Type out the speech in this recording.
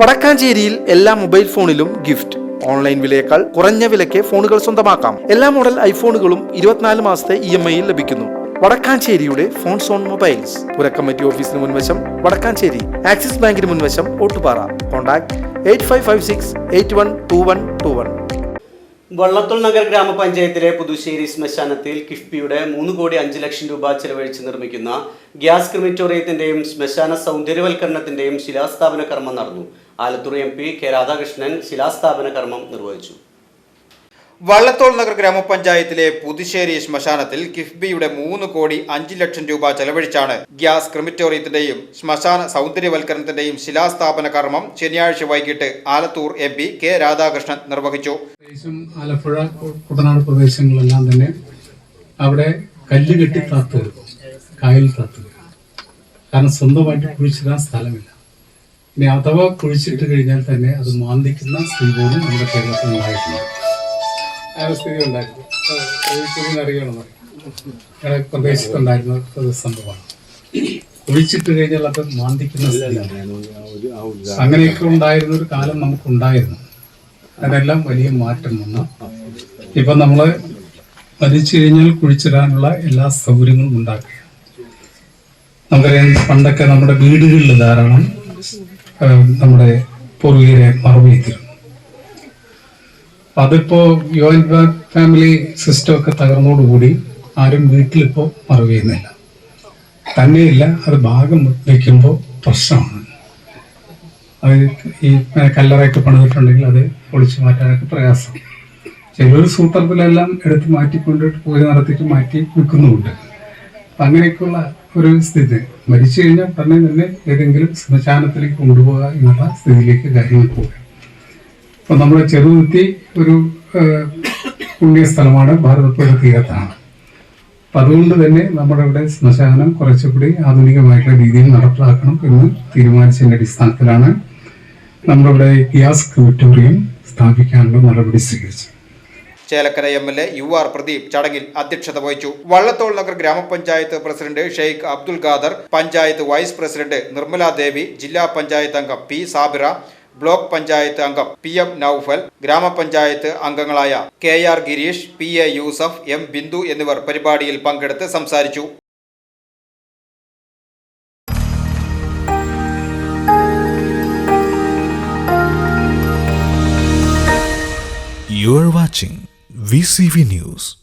വടക്കാഞ്ചേരിയിൽ എല്ലാ മൊബൈൽ ഫോണിലും gift. Online വിലയേക്കാൾ കുറഞ്ഞ വിലയ്ക്ക് ഫോണുകൾ സ്വന്തമാക്കാം. എല്ലാ മോഡൽ ഐഫോണുകളും ഇരുപത്തിനാല് മാസത്തെ ഇ എം ഐയിൽ ലഭിക്കുന്നു. വടക്കാഞ്ചേരിയുടെ ഫോൺ സോൺ മൊബൈൽസ്. പുരക്കമ്മറ്റി ഓഫീസിന് മുൻവശം വടക്കാഞ്ചേരി. ആക്സിസ് ബാങ്കിന് മുൻവശം Ottupara. Contact eight five five six eight one two one two one. Vallathol Nagar ഗ്രാമപഞ്ചായത്തിലെ പുതുശ്ശേരി ശ്മശാനത്തിൽ കിഫ്ബിയുടെ മൂന്ന് കോടി അഞ്ച് ലക്ഷം രൂപ ചെലവഴിച്ച് നിർമ്മിക്കുന്ന ഗ്യാസ് ക്രിമിറ്റോറിയത്തിന്റെയും ശ്മശാന സൗന്ദര്യവൽക്കരണത്തിന്റെയും ശിലാസ്ഥാപന കർമ്മം നടന്നു. Alathur M P K Radhakrishnan ശിലാസ്ഥാപന കർമ്മം നിർവഹിച്ചു. വള്ളത്തോൾ നഗർ ഗ്രാമപഞ്ചായത്തിലെ പുതുശ്ശേരി ശ്മശാനത്തിൽ കിഫ്ബിയുടെ മൂന്ന് കോടി അഞ്ച് ലക്ഷം രൂപ ചെലവഴിച്ചാണ് ഗ്യാസ് ക്രിമിറ്റോറിയത്തിന്റെയും ശ്മശാന സൗന്ദര്യവൽക്കരണത്തിന്റെയും ശിലാസ്ഥാപന കർമ്മം ശനിയാഴ്ച വൈകിട്ട് Alathur M P K Radhakrishnan നിർവഹിച്ചു. ആലപ്പുഴ കുട്ടനാട് പ്രദേശങ്ങളെല്ലാം തന്നെ അവിടെ കല്ല് കെട്ടി താത്തുക കായൽ താത്തുക കാരണം സ്വന്തമായിട്ട് കുഴിച്ചിടാൻ സ്ഥലമില്ല. ഇനി അഥവാ കുഴിച്ചിട്ട് കഴിഞ്ഞാൽ തന്നെ അത് മാന്തിക്കുന്ന സ്ത്രീ പോലും നമ്മുടെ കേരളത്തിൽ ഉണ്ടായിട്ടുണ്ട്. ആ സ്ഥിതി ഉണ്ടായിരുന്നു അറിയണമെന്ന് അറിയണം ഞങ്ങളുടെ പ്രദേശത്തുണ്ടായിരുന്ന ഒരു സംഭവമാണ്. കുഴിച്ചിട്ട് കഴിഞ്ഞാൽ അത് മാന്തിക്കുന്ന സ്ഥിതിയാണ് അങ്ങനെയൊക്കെ ഉണ്ടായിരുന്ന ഒരു കാലം നമുക്കുണ്ടായിരുന്നു. അതിനെല്ലാം വലിയ മാറ്റം വന്നു. ഇപ്പൊ നമ്മൾ മരിച്ചു കഴിഞ്ഞാൽ കുഴിച്ചിടാനുള്ള എല്ലാ സൗകര്യങ്ങളും ഉണ്ടാക്കുക നമുക്കറിയാം പണ്ടൊക്കെ നമ്മുടെ വീടുകളിൽ ധാരാളം നമ്മുടെ പൂർവികരെ മറവ് അതിപ്പോ ജോയിന്റ് ഫാമിലി സിസ്റ്റം ഒക്കെ തകർന്നോടുകൂടി ആരും വീട്ടിലിപ്പോ മറവ് ചെയ്യുന്നില്ല തന്നെയില്ല അത് ഭാഗം വയ്ക്കുമ്പോൾ പ്രശ്നമാണ്. അത് ഈ കല്ലറയൊക്കെ പണിതിട്ടുണ്ടെങ്കിൽ അത് പൊളിച്ചു മാറ്റാനൊക്കെ പ്രയാസം. ചിലർ സൂത്രത്തിലെല്ലാം എടുത്ത് മാറ്റിക്കൊണ്ടിട്ട് പോയി നടത്തിയിട്ട് മാറ്റി വിൽക്കുന്നുമുണ്ട് അങ്ങനെയൊക്കെയുള്ള ഒരു സ്ഥിതി. മരിച്ചു കഴിഞ്ഞാൽ തന്നെ തന്നെ ഏതെങ്കിലും ശ്മശാനത്തിലേക്ക് കൊണ്ടുപോകുക എന്നുള്ള സ്ഥിതിയിലേക്ക് കാര്യങ്ങൾ പോകുക അപ്പം നമ്മുടെ ചെറുകുത്തി ഒരു പുണ്യസ്ഥലമാണ് ഭാരതപ്പുഴ തീരത്താണ്. അപ്പം അതുകൊണ്ട് തന്നെ നമ്മുടെ ഇവിടെ ശ്മശാനം കുറച്ചുകൂടി ആധുനികമായിട്ടുള്ള രീതിയിൽ നടപ്പിലാക്കണം എന്ന് തീരുമാനിച്ചതിന്റെ അടിസ്ഥാനത്തിലാണ് നമ്മുടെ ഇവിടെ ഗ്യാസ് ക്യൂട്ടോറിയം സ്ഥാപിക്കാനുള്ള നടപടി സ്വീകരിച്ചത്. Chelakkara M L A U R Pradeep ചടങ്ങിൽ അധ്യക്ഷത വഹിച്ചു. വള്ളത്തോൾ നഗർ ഗ്രാമപഞ്ചായത്ത് president Sheikh Abdul Khader panchayat vice president Nirmala Devi ജില്ലാ പഞ്ചായത്ത് അംഗം പി സാബിറ ബ്ലോക്ക് പഞ്ചായത്ത് അംഗം പി എം നൌഫൽ ഗ്രാമപഞ്ചായത്ത് അംഗങ്ങളായ K R Girish P A Yusuf M Bindu എന്നിവർ പരിപാടിയിൽ പങ്കെടുത്ത് സംസാരിച്ചു. You are watching VCV News.